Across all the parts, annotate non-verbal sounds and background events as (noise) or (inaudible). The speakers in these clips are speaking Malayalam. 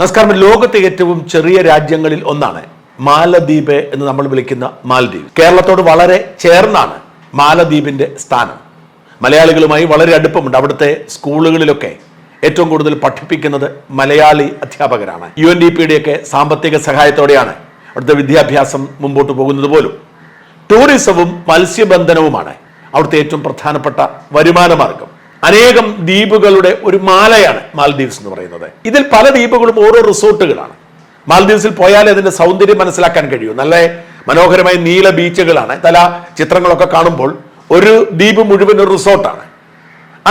നമസ്കാരം. ലോകത്തെ ഏറ്റവും ചെറിയ രാജ്യങ്ങളിൽ ഒന്നാണ് മാലദ്വീപ് എന്ന് നമ്മൾ വിളിക്കുന്ന മാലദ്വീപ്. കേരളത്തോട് വളരെ ചേർന്നാണ് മാലദ്വീപിന്റെ സ്ഥാനം. മലയാളികളുമായി വളരെ അടുപ്പമുണ്ട്. അവിടുത്തെ സ്കൂളുകളിലൊക്കെ ഏറ്റവും കൂടുതൽ പഠിപ്പിക്കുന്നത് മലയാളി അധ്യാപകരാണ്. യു എൻ ഡി പിയുടെയൊക്കെ സാമ്പത്തിക സഹായത്തോടെയാണ് അവിടുത്തെ വിദ്യാഭ്യാസം മുമ്പോട്ട് പോകുന്നത് പോലും. ടൂറിസവും മത്സ്യബന്ധനവുമാണ് അവിടുത്തെ ഏറ്റവും പ്രധാനപ്പെട്ട വരുമാന മാർഗം. അനേകം ദ്വീപുകളുടെ ഒരു മാലയാണ് മാൽദീവ്സ് എന്ന് പറയുന്നത്. ഇതിൽ പല ദ്വീപുകളും ഓരോ റിസോർട്ടുകളാണ്. മാൽദീവ്സിൽ പോയാൽ അതിന്റെ സൗന്ദര്യം മനസ്സിലാക്കാൻ കഴിയും. നല്ല മനോഹരമായ നീല ബീച്ചുകളാണ്. തല ചിത്രങ്ങളൊക്കെ കാണുമ്പോൾ ഒരു ദ്വീപ് മുഴുവൻ ഒരു റിസോർട്ടാണ്.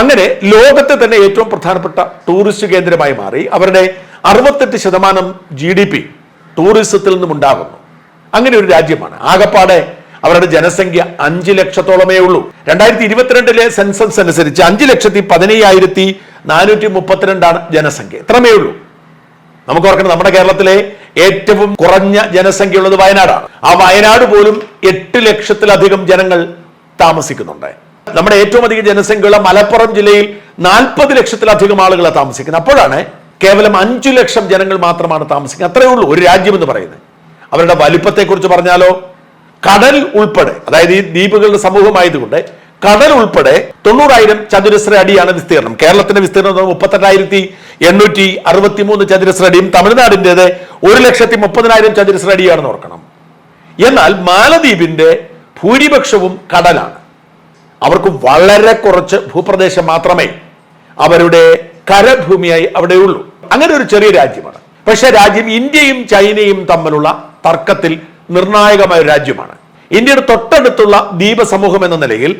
അങ്ങനെ ലോകത്തെ തന്നെ ഏറ്റവും പ്രധാനപ്പെട്ട ടൂറിസ്റ്റ് കേന്ദ്രമായി മാറി. അവരുടെ അറുപത്തെട്ട് ശതമാനം ജി ഡി പി ടൂറിസത്തിൽ നിന്നും ഉണ്ടാകുന്നു അങ്ങനെ ഒരു രാജ്യമാണ്. ആകപ്പാടെ അവരുടെ ജനസംഖ്യ അഞ്ച് ലക്ഷത്തോളമേ ഉള്ളൂ. രണ്ടായിരത്തി ഇരുപത്തിരണ്ടിലെ സെൻസസ് അനുസരിച്ച് അഞ്ച് ലക്ഷത്തി പതിനയ്യായിരത്തി നാനൂറ്റി മുപ്പത്തിരണ്ടാണ് ജനസംഖ്യ. ഇത്രമേ ഉള്ളൂ. നമുക്ക് ഓർക്കണം നമ്മുടെ കേരളത്തിലെ ഏറ്റവും കുറഞ്ഞ ജനസംഖ്യ ജനസംഖ്യയുള്ളത് വയനാടാണ്. ആ വയനാട് പോലും എട്ട് ലക്ഷത്തിലധികം ജനങ്ങൾ താമസിക്കുന്നുണ്ട്. നമ്മുടെ ഏറ്റവും അധികം ജനസംഖ്യയുള്ള മലപ്പുറം ജില്ലയിൽ നാൽപ്പത് ലക്ഷത്തിലധികം ആളുകളെ താമസിക്കുന്നത്. അപ്പോഴാണ് കേവലം അഞ്ചു ലക്ഷം ജനങ്ങൾ മാത്രമാണ് താമസിക്കുന്നത്. അത്രയേ ഉള്ളൂ ഒരു രാജ്യം എന്ന് പറയുന്നത്. അവരുടെ വലിപ്പത്തെക്കുറിച്ച് പറഞ്ഞാലോ കടൽ ഉൾപ്പെടെ അതായത് ഈ ദ്വീപുകളുടെ സമൂഹമായതുകൊണ്ട് കടൽ ഉൾപ്പെടെ തൊണ്ണൂറായിരം ചതുരശ്ര അടിയാണ് വിസ്തീർണം. കേരളത്തിന്റെ വിസ്തീർണം മുപ്പത്തെട്ടായിരത്തി എണ്ണൂറ്റി അറുപത്തി മൂന്ന് ചതുരശ്ര അടിയും തമിഴ്നാടിന്റെത് ഒരു ലക്ഷത്തി മുപ്പതിനായിരം ചതുരശ്ര അടിയാണെന്ന് ഓർക്കണം. എന്നാൽ മാലദ്വീപിന്റെ ഭൂരിപക്ഷവും കടലാണ്. അവർക്ക് വളരെ കുറച്ച് ഭൂപ്രദേശം മാത്രമേ അവരുടെ കരഭൂമിയായി അവിടെയുള്ളൂ അങ്ങനെ ഒരു ചെറിയ രാജ്യമാണ്. പക്ഷേ രാജ്യം ഇന്ത്യയും ചൈനയും തമ്മിലുള്ള തർക്കത്തിൽ നിർണായകമായ ഒരു രാജ്യമാണ്. ഇന്ത്യയുടെ തൊട്ടടുത്തുള്ള ദ്വീപ സമൂഹം എന്ന നിലയിൽ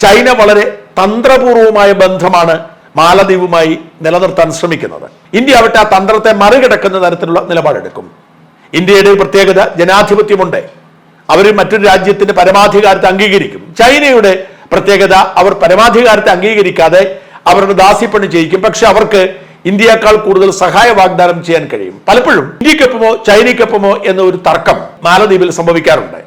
ചൈന വളരെ തന്ത്രപൂർവമായ ബന്ധമാണ് മാലദ്വീപുമായി നിലനിർത്താൻ ശ്രമിക്കുന്നത്. ഇന്ത്യ ആവട്ടെ ആ തന്ത്രത്തെ മറികടക്കുന്ന തരത്തിലുള്ള നിലപാടെടുക്കും. ഇന്ത്യയുടെ പ്രത്യേകത ജനാധിപത്യമുണ്ട്. അവർ മറ്റൊരു രാജ്യത്തിന്റെ പരമാധികാരത്തെ അംഗീകരിക്കും. ചൈനയുടെ പ്രത്യേകത അവർ പരമാധികാരത്തെ അംഗീകരിക്കാതെ അവരുടെ ദാസ്യപ്പണി ചെയ്യിക്കും. പക്ഷെ അവർക്ക് ഇന്ത്യയേക്കാൾ കൂടുതൽ സഹായ വാഗ്ദാനം ചെയ്യാൻ കഴിയും. പലപ്പോഴും ഇന്ത്യക്കൊപ്പമോ ചൈനയ്ക്കൊപ്പമോ എന്ന ഒരു തർക്കം മാലദ്വീപിൽ സംഭവിക്കാറുണ്ട്.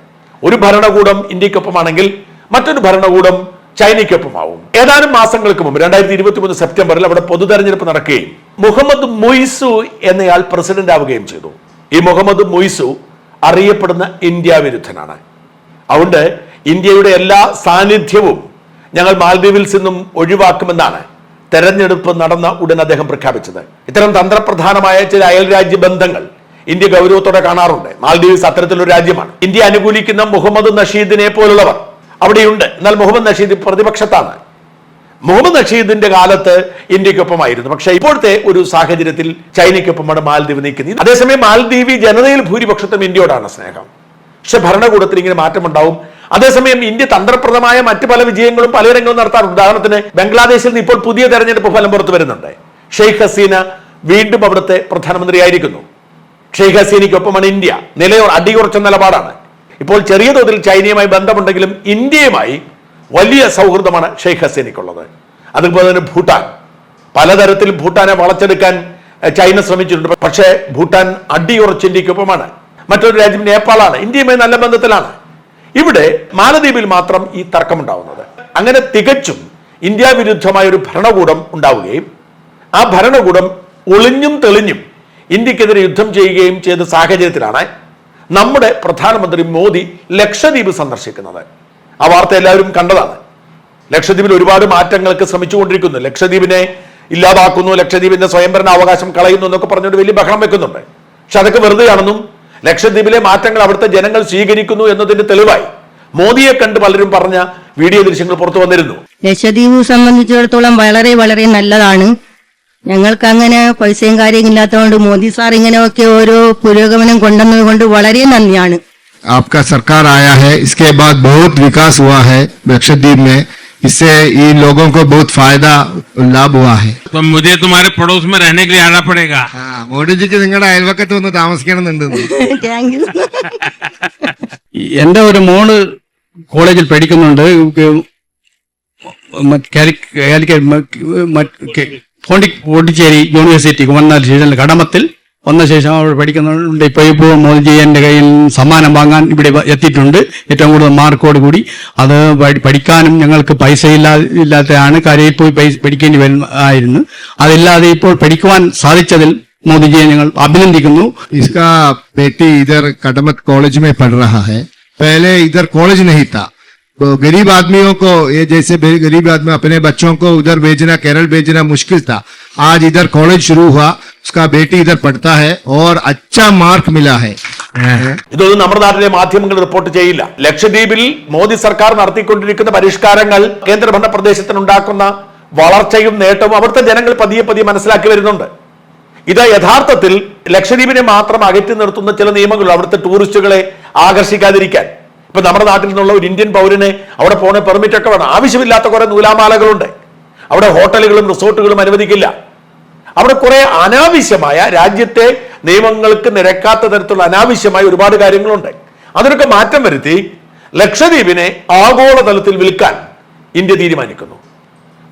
ഒരു ഭരണകൂടം ഇന്ത്യക്കൊപ്പമാണെങ്കിൽ മറ്റൊരു ഭരണകൂടം ചൈനയ്ക്കൊപ്പമാവും. ഏതാനും മാസങ്ങൾക്ക് മുമ്പ് രണ്ടായിരത്തി ഇരുപത്തി മൂന്ന് സെപ്റ്റംബറിൽ അവിടെ പൊതു പൊതുതെരഞ്ഞെടുപ്പ് നടക്കുകയും മുഹമ്മദ് മൊയ്സു എന്നയാൾ പ്രസിഡന്റ് ആവുകയും ചെയ്തു. ഈ മുഹമ്മദ് മൊയ്സു അറിയപ്പെടുന്ന ഇന്ത്യ വിരുദ്ധനാണ്. അതുകൊണ്ട് ഇന്ത്യയുടെ എല്ലാ സാന്നിധ്യവും ഞങ്ങൾ മാലദ്വീപിൽ നിന്നും ഒഴിവാക്കുമെന്നാണ് തെരഞ്ഞെടുപ്പ് നടന്ന ഉടൻ അദ്ദേഹം പ്രഖ്യാപിച്ചത്. ഇത്തരം തന്ത്രപ്രധാനമായ ചില അയൽരാജ്യ ബന്ധങ്ങൾ ഇന്ത്യ ഗൗരവത്തോടെ കാണാറുണ്ട്. മാൽദ്വീപ്സ് അത്തരത്തിലൊരു രാജ്യമാണ്. ഇന്ത്യ അനുകൂലിക്കുന്ന മുഹമ്മദ് നഷീദിനെ പോലുള്ളവർ അവിടെയുണ്ട്. എന്നാൽ മുഹമ്മദ് നഷീദ് പ്രതിപക്ഷത്താണ്. മുഹമ്മദ് നഷീദിന്റെ കാലത്ത് ഇന്ത്യക്കൊപ്പമായിരുന്നു. പക്ഷേ ഇപ്പോഴത്തെ ഒരു സാഹചര്യത്തിൽ ചൈനയ്ക്കൊപ്പമാണ് മാലദ്വീപ് നീക്കുന്നത് അതേസമയം മാലദ്വീപി ജനതയിൽ ഭൂരിപക്ഷത്തും ഇന്ത്യയോടാണ് സ്നേഹം. പക്ഷെ ഭരണകൂടത്തിൽ ഇങ്ങനെ മാറ്റമുണ്ടാവും. അതേസമയം ഇന്ത്യ തന്ത്രപ്രദമായ മറ്റ് പല വിജയങ്ങളും പലയിടങ്ങളും നടത്താറുണ്ട്. ഉദാഹരണത്തിന് ബംഗ്ലാദേശിൽ നിന്ന് ഇപ്പോൾ പുതിയ തെരഞ്ഞെടുപ്പ് ഫലം പുറത്തു വരുന്നുണ്ട്. ഷെയ്ഖ് ഹസീന വീണ്ടും അവിടുത്തെ പ്രധാനമന്ത്രിയായിരിക്കുന്നു. ഷെയ്ഖ് ഹസീനയ്ക്കൊപ്പമാണ് ഇന്ത്യ. നിലയോ അടിയുറച്ച നിലപാടാണ്. ഇപ്പോൾ ചെറിയ തോതിൽ ചൈനയുമായി ബന്ധമുണ്ടെങ്കിലും ഇന്ത്യയുമായി വലിയ സൗഹൃദമാണ് ഷെയ്ഖ് ഹസീനയ്ക്കുള്ളത്. അതുപോലെ തന്നെ ഭൂട്ടാൻ. പലതരത്തിൽ ഭൂട്ടാനെ വളച്ചെടുക്കാൻ ചൈന ശ്രമിച്ചിട്ടുണ്ട്. പക്ഷേ ഭൂട്ടാൻ അടിയുറച്ച് ഇന്ത്യക്കൊപ്പമാണ് മറ്റൊരു രാജ്യം നേപ്പാളാണ്. ഇന്ത്യയുമായി നല്ല ബന്ധത്തിലാണ്. ഇവിടെ മാലദ്വീപിൽ മാത്രം ഈ തർക്കമുണ്ടാവുന്നത്. അങ്ങനെ തികച്ചും ഇന്ത്യ വിരുദ്ധമായ ഒരു ഭരണകൂടം ഉണ്ടാവുകയും ആ ഭരണകൂടം ഒളിഞ്ഞും തെളിഞ്ഞും ഇന്ത്യക്കെതിരെ യുദ്ധം ചെയ്യുകയും ചെയ്ത സാഹചര്യത്തിലാണ് നമ്മുടെ പ്രധാനമന്ത്രി മോദി ലക്ഷദ്വീപ് സന്ദർശിക്കുന്നത്. ആ വാർത്ത എല്ലാവരും കണ്ടതാണ്. ലക്ഷദ്വീപിൽ ഒരുപാട് മാറ്റങ്ങൾക്ക് ശ്രമിച്ചുകൊണ്ടിരിക്കുന്നു. ലക്ഷദ്വീപിനെ ഇല്ലാതാക്കുന്നു ലക്ഷദ്വീപിന്റെ സ്വയംഭരണ അവകാശം കളയുന്നു എന്നൊക്കെ പറഞ്ഞുകൊണ്ട് വലിയ ബഹളം വെക്കുന്നുണ്ട്. പക്ഷെ അതൊക്കെ വെറുതെയാണെന്നും ലക്ഷദ്വീപിലെ മാറ്റങ്ങൾ അവിടുത്തെ ജനങ്ങൾ സ്വീകരിക്കുന്നു എന്നതിന്റെ തെളിവായി മോദിയെ കണ്ട് പലരും പറഞ്ഞ വീഡിയോ ദൃശ്യങ്ങൾ പുറത്തു വന്നിരുന്നു ലക്ഷദ്വീപ് സംബന്ധിച്ചിടത്തോളം വളരെ വളരെ നല്ലതാണ് ഞങ്ങൾക്ക് അങ്ങനെ പൈസയും കാര്യവും ഇല്ലാത്തതുകൊണ്ട് മോദി സാർ ഇങ്ങനെയൊക്കെ ഓരോ പുരോഗമനം കൊണ്ടുവന്നത് കൊണ്ട് വളരെ നന്ദിയാണ് आपका सरकार आया है इसके बाद बहुत विकास हुआ है लक्षद्वीप में इससे इन लोगों को बहुत फायदा लाभ हुआ है तो मुझे तुम्हारे पड़ोस में रहने के लिए आना पड़ेगा മോഡിജിക്ക് നിങ്ങളുടെ അയൽവക്കത്ത് ഒന്ന് താമസിക്കണമെന്നുണ്ട് താങ്ക് (laughs) യു (laughs) എന്റെ ഒരു മോള് കോളേജിൽ പഠിക്കുന്നുണ്ട് ഉം, മറ്റ് കാലി- കാലിക്കറ്റ് മ- മറ്റ് കെ- പോണ്ടി പോണ്ടിച്ചേരി യൂണിവേഴ്സിറ്റി വന്ന ശേഷം കടമത്തിൽ വന്ന ശേഷം അവിടെ പഠിക്കുന്നുണ്ട് ഇപ്പൊ ഇപ്പോൾ മോദിജി എന്റെ കയ്യിൽ സമ്മാനം വാങ്ങാൻ ഇവിടെ വ- എത്തിയിട്ടുണ്ട് ഏറ്റവും കൂടുതൽ മാർക്കോട് കൂടി അത് പഠി- പഠിക്കാനും ഞങ്ങൾക്ക് പൈസ ഇല്ലാ ഇല്ലാത്തതാണ് കരയിൽ പോയി പൈസ പഠിക്കേണ്ടി വരും ആയിരുന്നു അതില്ലാതെ ഇപ്പോൾ പഠിക്കുവാൻ സാധിച്ചതിൽ മോദിജിയെ ഞങ്ങൾ അഭിനന്ദിക്കുന്നു इसका बेटी इधर कटमत कॉलेज में पढ़ रहा है पहले इधर कॉलेज नहीं था तो गरीब आदमियों को ये जैसे बे- गरीब आदमी अपने बच्चों को उधर भेजना केरल भेजना मुश्किल था आज इधर कॉलेज शुरू हुआ उसका बेटी इधर पढ़ता है और अच्छा मार्क मिला है ഇതൊന്നും നമ്മുടെ നാട്ടിലെ മാധ്യമങ്ങൾ റിപ്പോർട്ട് ചെയ്യില്ല ലക്ഷദ്വീപിൽ മോദി സർക്കാർ നടത്തിക്കൊണ്ടിരിക്കുന്ന പരിഷ്കാരങ്ങൾ കേന്ദ്രഭരണ പ്രദേശത്തിന് ഉണ്ടാക്കുന്ന വളർച്ചയും നേട്ടവും അവിടുത്തെ ജനങ്ങൾ പതിയെ പതിയെ മനസ്സിലാക്കി വരുന്നുണ്ട് ഇത് യഥാർത്ഥത്തിൽ ലക്ഷദ്വീപിനെ മാത്രം അകറ്റി നിർത്തുന്ന ചില നിയമങ്ങൾ അവിടുത്തെ ടൂറിസ്റ്റുകളെ ആകർഷിക്കാതിരിക്കാൻ ഇപ്പൊ നമ്മുടെ നാട്ടിൽ നിന്നുള്ള ഒരു ഇന്ത്യൻ പൗരന് അവിടെ പോണ പെർമിറ്റ് ഒക്കെ വേണം ആവശ്യമില്ലാത്ത കുറെ നൂലാമാലകളുണ്ട് അവിടെ ഹോട്ടലുകളും റിസോർട്ടുകളും അനുവദിക്കില്ല അവിടെ കുറെ അനാവശ്യമായ രാജ്യത്തെ നിയമങ്ങൾക്ക് നിരക്കാത്ത തരത്തിലുള്ള അനാവശ്യമായ ഒരുപാട് കാര്യങ്ങളുണ്ട്. അതിനൊക്കെ മാറ്റം വരുത്തി ലക്ഷദ്വീപിനെ ആഗോളതലത്തിൽ വിൽക്കാൻ ഇന്ത്യ തീരുമാനിക്കുന്നു.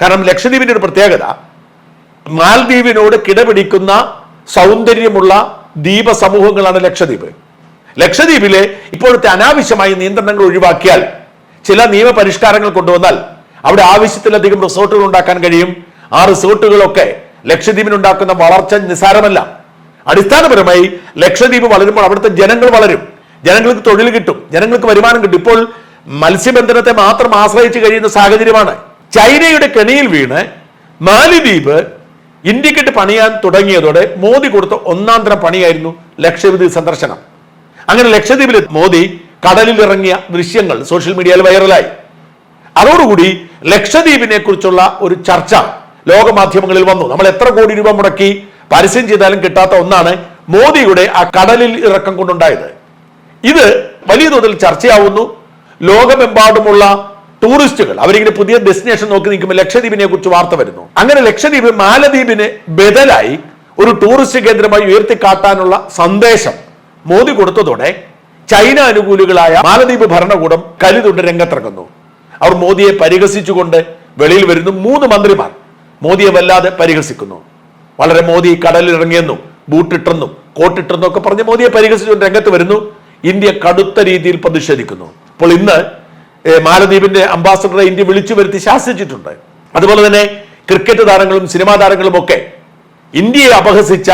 കാരണം ലക്ഷദ്വീപിന്റെ ഒരു പ്രത്യേകത മാൽദ്വീപിനോട് കിടപിടിക്കുന്ന സൗന്ദര്യമുള്ള ദ്വീപ സമൂഹങ്ങളാണ് ലക്ഷദ്വീപ്. ലക്ഷദ്വീപിലെ ഇപ്പോഴത്തെ അനാവശ്യമായ നിയന്ത്രണങ്ങൾ ഒഴിവാക്കിയാൽ ചില നിയമപരിഷ്കാരങ്ങൾ കൊണ്ടുവന്നാൽ അവിടെ ആവശ്യത്തിലധികം റിസോർട്ടുകൾ ഉണ്ടാക്കാൻ കഴിയും. ആ റിസോർട്ടുകളൊക്കെ ലക്ഷദ്വീപിനുണ്ടാക്കുന്ന വളർച്ച നിസ്സാരമല്ല. അടിസ്ഥാനപരമായി ലക്ഷദ്വീപ് വളരുമ്പോൾ അവിടുത്തെ ജനങ്ങൾ വളരും. ജനങ്ങൾക്ക് തൊഴിൽ കിട്ടും. ജനങ്ങൾക്ക് വരുമാനം കിട്ടും. ഇപ്പോൾ മത്സ്യബന്ധനത്തെ മാത്രം ആശ്രയിച്ച് കഴിയുന്ന സാഹചര്യമാണ്. ചൈനയുടെ കെണിയിൽ വീണ് മാലിദ്വീപ് ഇന്ത്യക്കിട്ട് പണിയാൻ തുടങ്ങിയതോടെ മോദി കൊടുത്ത ഒന്നാം തരം പണിയായിരുന്നു ലക്ഷദ്വീപ് സന്ദർശനം. അങ്ങനെ ലക്ഷദ്വീപിൽ മോദി കടലിൽ ഇറങ്ങിയ ദൃശ്യങ്ങൾ സോഷ്യൽ മീഡിയയിൽ വൈറലായി. അതോടുകൂടി ലക്ഷദ്വീപിനെ കുറിച്ചുള്ള ഒരു ചർച്ച ലോകമാധ്യമങ്ങളിൽ വന്നു. നമ്മൾ എത്ര കോടി രൂപ മുടക്കി പരസ്യം ചെയ്താലും കിട്ടാത്ത ഒന്നാണ് മോദിയുടെ ആ കടലിൽ ഇറക്കം കൊണ്ടുണ്ടായത്. ഇത് വലിയ തോതിൽ ചർച്ചയാവുന്നു. ലോകമെമ്പാടുമുള്ള ടൂറിസ്റ്റുകൾ അവരിങ്ങനെ പുതിയ ഡെസ്റ്റിനേഷൻ നോക്കി നിൽക്കുമ്പോൾ ലക്ഷദ്വീപിനെ കുറിച്ച് വാർത്ത വരുന്നു. അങ്ങനെ ലക്ഷദ്വീപ് മാലദ്വീപിന് ബദലായി ഒരു ടൂറിസ്റ്റ് കേന്ദ്രമായി ഉയർത്തിക്കാട്ടാനുള്ള സന്ദേശം മോദി കൊടുത്തതോടെ ചൈന അനുകൂലികളായ മാലദ്വീപ് ഭരണകൂടം കലിതുണ്ട് രംഗത്തിറങ്ങുന്നു. അവർ മോദിയെ പരിഹസിച്ചുകൊണ്ട് വെളിയിൽ വരുന്നു. മൂന്ന് മന്ത്രിമാർ മോദിയെ വല്ലാതെ പരിഹസിക്കുന്നു. വളരെ മോദി കടലിൽ ഇറങ്ങിയെന്നും ബൂട്ടിട്ടെന്നും കോട്ടിട്ടെന്നും ഒക്കെ പറഞ്ഞ് മോദിയെ പരിഹസിച്ചുകൊണ്ട് രംഗത്ത് വരുന്നു. ഇന്ത്യ കടുത്ത രീതിയിൽ പ്രതിഷേധിക്കുന്നു. അപ്പോൾ ഇന്ന് മാലദ്വീപിന്റെ അംബാസഡറെ ഇന്ത്യ വിളിച്ചു വരുത്തി ശാസിച്ചിട്ടുണ്ട്. അതുപോലെ തന്നെ ക്രിക്കറ്റ് താരങ്ങളും സിനിമാ താരങ്ങളും ഒക്കെ ഇന്ത്യയെ അപഹസിച്ച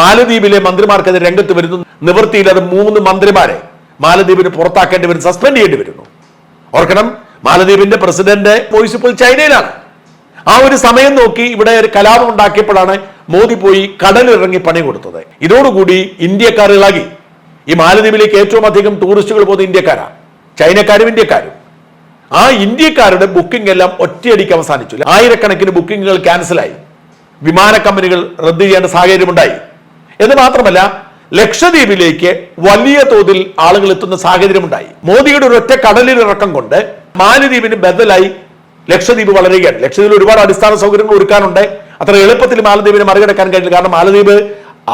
മാലദ്വീപിലെ മന്ത്രിമാർക്കെതിരെ രംഗത്ത് വരുന്നു. നിവൃത്തിയില്ലാതെ മൂന്ന് മന്ത്രിമാരെ മാലദ്വീപിന് പുറത്താക്കേണ്ടി വരും സസ്പെൻഡ് ചെയ്യേണ്ടി വരുന്നു. ഓർക്കണം മാലദ്വീപിന്റെ പ്രസിഡന്റ് വോയിസ് ഇപ്പോൾ ചൈനയിലാണ്. ആ ഒരു സമയം നോക്കി ഇവിടെ ഒരു കലാപം ഉണ്ടാക്കിയപ്പോഴാണ് മോദി പോയി കടലിറങ്ങി പണി കൊടുത്തത്. ഇതോടുകൂടി ഇന്ത്യക്കാർ ഇളകി ഈ മാലദ്വീപിലേക്ക് ഏറ്റവും അധികം ടൂറിസ്റ്റുകൾ പോകുന്ന ഇന്ത്യക്കാരാ. ചൈനക്കാരും ഇന്ത്യക്കാരും. ആ ഇന്ത്യക്കാരുടെ ബുക്കിംഗ് എല്ലാം ഒറ്റയടിക്ക് അവസാനിച്ചു. ആയിരക്കണക്കിന് ബുക്കിങ്ങുകൾ ക്യാൻസലായി. വിമാന കമ്പനികൾ റദ്ദ് ചെയ്യേണ്ട സാഹചര്യമുണ്ടായി. എന്ന് മാത്രമല്ല ലക്ഷദ്വീപിലേക്ക് വലിയ തോതിൽ ആളുകൾ എത്തുന്ന സാഹചര്യമുണ്ടായി. മോദിയുടെ ഒരു ഒറ്റ കടലിൽ ഇറക്കം കൊണ്ട് മാലദ്വീപിന് ബദലായി ലക്ഷദ്വീപ് വളരുകയാണ്. ലക്ഷദ്വീപിൽ ഒരുപാട് അടിസ്ഥാന സൗകര്യങ്ങൾ ഒരുക്കാനുണ്ട്. അത്ര എളുപ്പത്തിൽ മാലദ്വീപിനെ മറികടക്കാൻ കഴിയില്ല. കാരണം മാലദ്വീപ്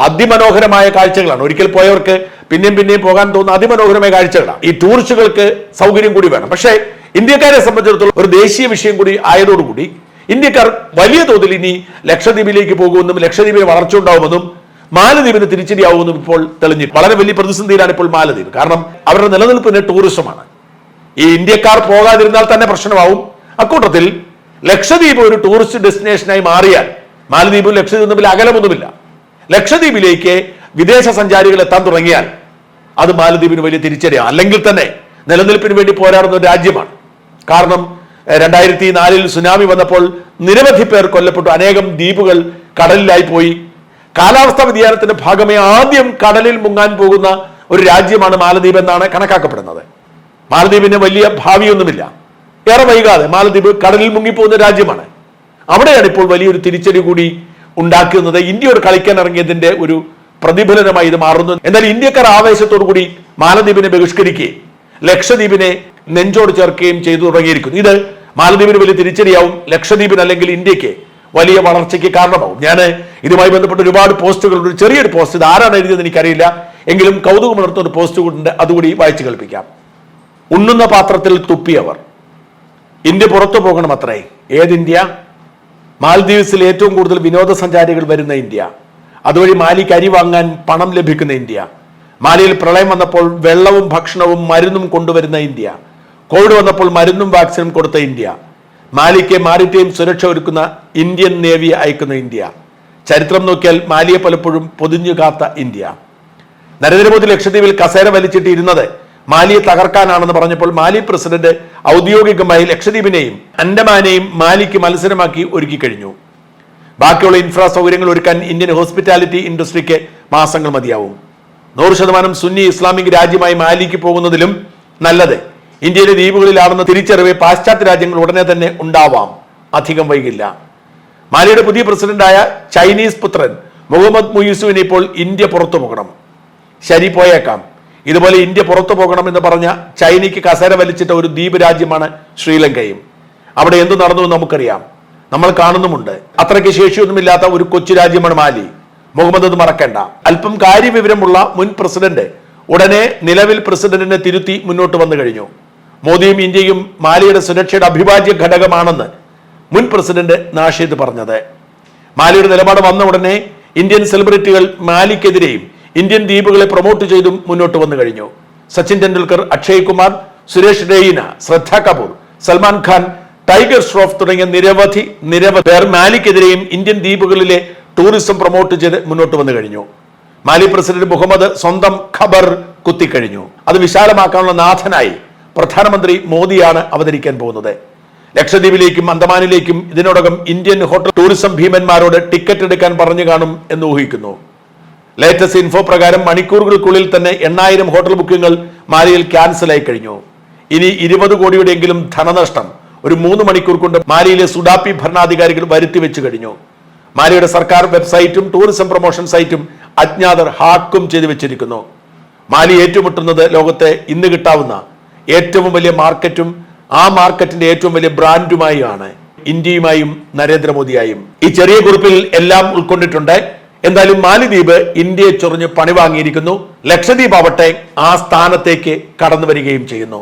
അതിമനോഹരമായ കാഴ്ചകളാണ്. ഒരിക്കൽ പോയവർക്ക് പിന്നെയും പിന്നെയും പോകാൻ തോന്നുന്ന അതിമനോഹരമായ കാഴ്ചകളാണ്. ഈ ടൂറിസ്റ്റുകൾക്ക് സൗകര്യം കൂടി വേണം. പക്ഷേ ഇന്ത്യക്കാരെ സംബന്ധിച്ചിടത്തോളം ഒരു ദേശീയ വിഷയം കൂടി ആയതോടുകൂടി ഇന്ത്യക്കാർ വലിയ തോതിൽ ഇനി ലക്ഷദ്വീപിലേക്ക് പോകുമെന്നും ലക്ഷദ്വീപിന് വളർച്ച ഉണ്ടാവുമെന്നും മാലദ്വീപിന് തിരിച്ചടിയാവുമെന്നും ഇപ്പോൾ തെളിഞ്ഞു വളരെ വലിയ പ്രതിസന്ധിയിലാണ് ഇപ്പോൾ മാലദ്വീപ്. കാരണം അവരുടെ നിലനിൽപ്പിന് ടൂറിസമാണ്. ഈ ഇന്ത്യക്കാർ പോകാതിരുന്നാൽ തന്നെ പ്രശ്നമാവും. അക്കൂട്ടത്തിൽ ലക്ഷദ്വീപ് ഒരു ടൂറിസ്റ്റ് ഡെസ്റ്റിനേഷനായി മാറിയാൽ മാലദ്വീപും ലക്ഷദ്വീപും തമ്മിൽ അകലമൊന്നുമില്ല. ലക്ഷദ്വീപിലേക്ക് വിദേശ സഞ്ചാരികൾ എത്താൻ തുടങ്ങിയാൽ അത് മാലദ്വീപിന് വലിയ തിരിച്ചടിയാണ്. അല്ലെങ്കിൽ തന്നെ നിലനിൽപ്പിന് വേണ്ടി പോരാടുന്ന ഒരു രാജ്യമാണ്. കാരണം രണ്ടായിരത്തി നാലിൽ സുനാമി വന്നപ്പോൾ നിരവധി പേർ കൊല്ലപ്പെട്ടു. അനേകം ദ്വീപുകൾ കടലിലായി പോയി. കാലാവസ്ഥാ വ്യതിയാനത്തിന്റെ ഭാഗമായി ആദ്യം കടലിൽ മുങ്ങാൻ പോകുന്ന ഒരു രാജ്യമാണ് മാലദ്വീപ് എന്നാണ് കണക്കാക്കപ്പെടുന്നത്. മാലദ്വീപിന് വലിയ ഭാവിയൊന്നുമില്ല. ഏറെ വൈകാതെ മാലദ്വീപ് കടലിൽ മുങ്ങിപ്പോകുന്ന രാജ്യമാണ്. അവിടെയാണ് ഇപ്പോൾ വലിയൊരു തിരിച്ചടി കൂടി ഉണ്ടാക്കുന്നത്. ഇന്ത്യയോട് കളിക്കാൻ ഇറങ്ങിയതിന്റെ ഒരു പ്രതിഫലനമായി ഇത് മാറുന്നു. എന്നാൽ ഇന്ത്യക്കാർ ആവേശത്തോടു കൂടി മാലദ്വീപിനെ ബഹിഷ്കരിക്കുകയും ലക്ഷദ്വീപിനെ നെഞ്ചോട് ചേർക്കുകയും ചെയ്തു തുടങ്ങിയിരിക്കുന്നു. ഇത് മാലദ്വീപിന് വലിയ തിരിച്ചടിയാവും ലക്ഷദ്വീപിന് അല്ലെങ്കിൽ ഇന്ത്യയ്ക്ക് വലിയ വളർച്ചയ്ക്ക് കാരണമാവും. ഞാൻ ഇതുമായി ബന്ധപ്പെട്ട് ഒരുപാട് പോസ്റ്റുകൾ ഒരു ചെറിയൊരു പോസ്റ്റ് ഇത് ആരാണ് എഴുതിയത് എനിക്കറിയില്ല. എങ്കിലും കൗതുകമുണർത്തുന്ന ഒരു പോസ്റ്റ് ഉണ്ട്. അതുകൂടി വായിച്ചു കേൾപ്പിക്കാം. ഉണ്ണുന്ന പാത്രത്തിൽ തുപ്പിയവർ. ഇന്ത്യ പുറത്തു പോകണം അത്രേ. ഏത് ഇന്ത്യ? മാൽദ്വീപ്സിൽ ഏറ്റവും കൂടുതൽ വിനോദസഞ്ചാരികൾ വരുന്ന ഇന്ത്യ. അതുവഴി മാലിക്ക് അരി വാങ്ങാൻ പണം ലഭിക്കുന്ന ഇന്ത്യ. മാലിയിൽ പ്രളയം വന്നപ്പോൾ വെള്ളവും ഭക്ഷണവും മരുന്നും കൊണ്ടുവരുന്ന ഇന്ത്യ. കോവിഡ് വന്നപ്പോൾ മരുന്നും വാക്സിനും കൊടുത്ത ഇന്ത്യ. മാലിക്ക് മാരിറ്റൈം സുരക്ഷ ഒരുക്കുന്ന ഇന്ത്യൻ നേവി അയക്കുന്ന ഇന്ത്യ. ചരിത്രം നോക്കിയാൽ മാലിയെ പലപ്പോഴും പൊതിഞ്ഞു കാത്ത ഇന്ത്യ. നരേന്ദ്രമോദി ലക്ഷദ്വീപിൽ കസേര വലിച്ചിട്ട് ഇരുന്നത് മാലിയെ തകർക്കാനാണെന്ന് പറഞ്ഞപ്പോൾ മാലി പ്രസിഡന്റ് ഔദ്യോഗികമായി ലക്ഷദ്വീപിനെയും അൻഡമാനെയും മാലിക്ക് മത്സരമാക്കി ഒരുക്കി കഴിഞ്ഞു. ബാക്കിയുള്ള ഇൻഫ്രാ സൗകര്യങ്ങൾ ഒരുക്കാൻ ഇന്ത്യൻ ഹോസ്പിറ്റാലിറ്റി ഇൻഡസ്ട്രിക്ക് മാസങ്ങൾ മതിയാവും. നൂറ് ശതമാനം സുന്നി ഇസ്ലാമിക് രാജ്യമായി മാലിക്ക് പോകുന്നതിലും നല്ലത്. ഇന്ത്യയിലെ ദ്വീപുകളിലാണെന്ന തിരിച്ചറിവ് പാശ്ചാത്യ രാജ്യങ്ങൾ ഉടനെ തന്നെ ഉണ്ടാവാം. അധികം വൈകില്ല. മാലിയുടെ പുതിയ പ്രസിഡന്റായ ചൈനീസ് പുത്രൻ മുഹമ്മദ് മുയൂസുവിനെ ഇപ്പോൾ ഇന്ത്യ പുറത്തു പോകണം ശരി പോയേക്കാം. ഇതുപോലെ ഇന്ത്യ പുറത്തു പോകണം എന്ന് പറഞ്ഞ ചൈനയ്ക്ക് കസേര വലിച്ചിട്ട ഒരു ദ്വീപ് രാജ്യമാണ് ശ്രീലങ്കയും. അവിടെ എന്ത് നടന്നു നമുക്കറിയാം. നമ്മൾ കാണുന്നുമുണ്ട്. അത്രയ്ക്ക് ശേഷിയൊന്നുമില്ലാത്ത ഒരു കൊച്ചു രാജ്യമാണ് മാലി. മുഹമ്മദ് അത് മറക്കണ്ട. അല്പം കാര്യവിവരമുള്ള മുൻ പ്രസിഡന്റ് ഉടനെ നിലവിൽ പ്രസിഡന്റിനെ തിരുത്തി മുന്നോട്ട് വന്നു കഴിഞ്ഞു. മോദിയും ഇന്ത്യയും മാലിയുടെ സുരക്ഷയുടെ അഭിവാജ്യ ഘടകമാണെന്ന് മുൻ പ്രസിഡന്റ് നാഷീദ് പറഞ്ഞത്. മാലിയുടെ നിലപാട് വന്ന ഉടനെ ഇന്ത്യൻ സെലിബ്രിറ്റികൾ മാലിക്കെതിരെയും ഇന്ത്യൻ ദ്വീപുകളെ പ്രൊമോട്ട് ചെയ്തും മുന്നോട്ട് വന്നു കഴിഞ്ഞു. സച്ചിൻ ടെണ്ടുൽക്കർ അക്ഷയ് കുമാർ സുരേഷ് റെയ്ന ശ്രദ്ധ കപൂർ സൽമാൻ ഖാൻ ടൈഗർ ഷ്രോഫ് തുടങ്ങിയ നിരവധി നിരവധി പേർ മാലിക്കെതിരെയും ഇന്ത്യൻ ദ്വീപുകളിലെ ടൂറിസം പ്രൊമോട്ട് ചെയ്ത് മുന്നോട്ട് വന്നു കഴിഞ്ഞു. മാലി പ്രസിഡന്റ് മുഹമ്മദ് സ്വന്തം ഖബർ കുത്തിക്കഴിഞ്ഞു. അത് വിശാലമാക്കാനുള്ള നാഥനായി പ്രധാനമന്ത്രി മോദിയാണ് അവതരിക്കാൻ പോകുന്നത്. ലക്ഷദ്വീപിലേക്കും അന്തമാനിലേക്കും ഇതിനോടകം ഇന്ത്യൻ ഹോട്ടൽ ടൂറിസം ഭീമന്മാരോട് ടിക്കറ്റ് എടുക്കാൻ പറഞ്ഞു കാണും എന്ന് ഊഹിക്കുന്നു. ലേറ്റസ്റ്റ് ഇൻഫോ പ്രകാരം മണിക്കൂറുകൾക്കുള്ളിൽ തന്നെ എണ്ണായിരം ഹോട്ടൽ ബുക്കിംഗുകൾ മാലിയിൽ ക്യാൻസലായി കഴിഞ്ഞു. ഇനി ഇരുപത് കോടിയുടെയെങ്കിലും ധനനഷ്ടം ഒരു മൂന്ന് മണിക്കൂർ കൊണ്ട് മാലിയിലെ സുഡാപ്പി ഭരണാധികാരികൾ വരുത്തി വെച്ചു കഴിഞ്ഞു. മാലിയുടെ സർക്കാർ വെബ്സൈറ്റും ടൂറിസം പ്രൊമോഷൻ സൈറ്റും അജ്ഞാതർ ഹാക്കും ചെയ്തു വെച്ചിരിക്കുന്നു. മാലി ഏറ്റുമുട്ടുന്നത് ലോകത്തെ ഇന്ന് കിട്ടാവുന്ന ഏറ്റവും വലിയ മാർക്കറ്റും ആ മാർക്കറ്റിന്റെ ഏറ്റവും വലിയ ബ്രാൻഡുമായി ആണ് ഇന്ത്യയുമായും നരേന്ദ്രമോദിയായും. ഈ ചെറിയ കുറിപ്പിൽ എല്ലാം ഉൾക്കൊണ്ടിട്ടുണ്ട്. എന്തായാലും മാലിദ്വീപ് ഇന്ത്യയെ ചൊറിഞ്ഞ് പണി വാങ്ങിയിരിക്കുന്നു. ലക്ഷദ്വീപ് ആവട്ടെ ആ സ്ഥാനത്തേക്ക് കടന്നു വരികയും ചെയ്യുന്നു.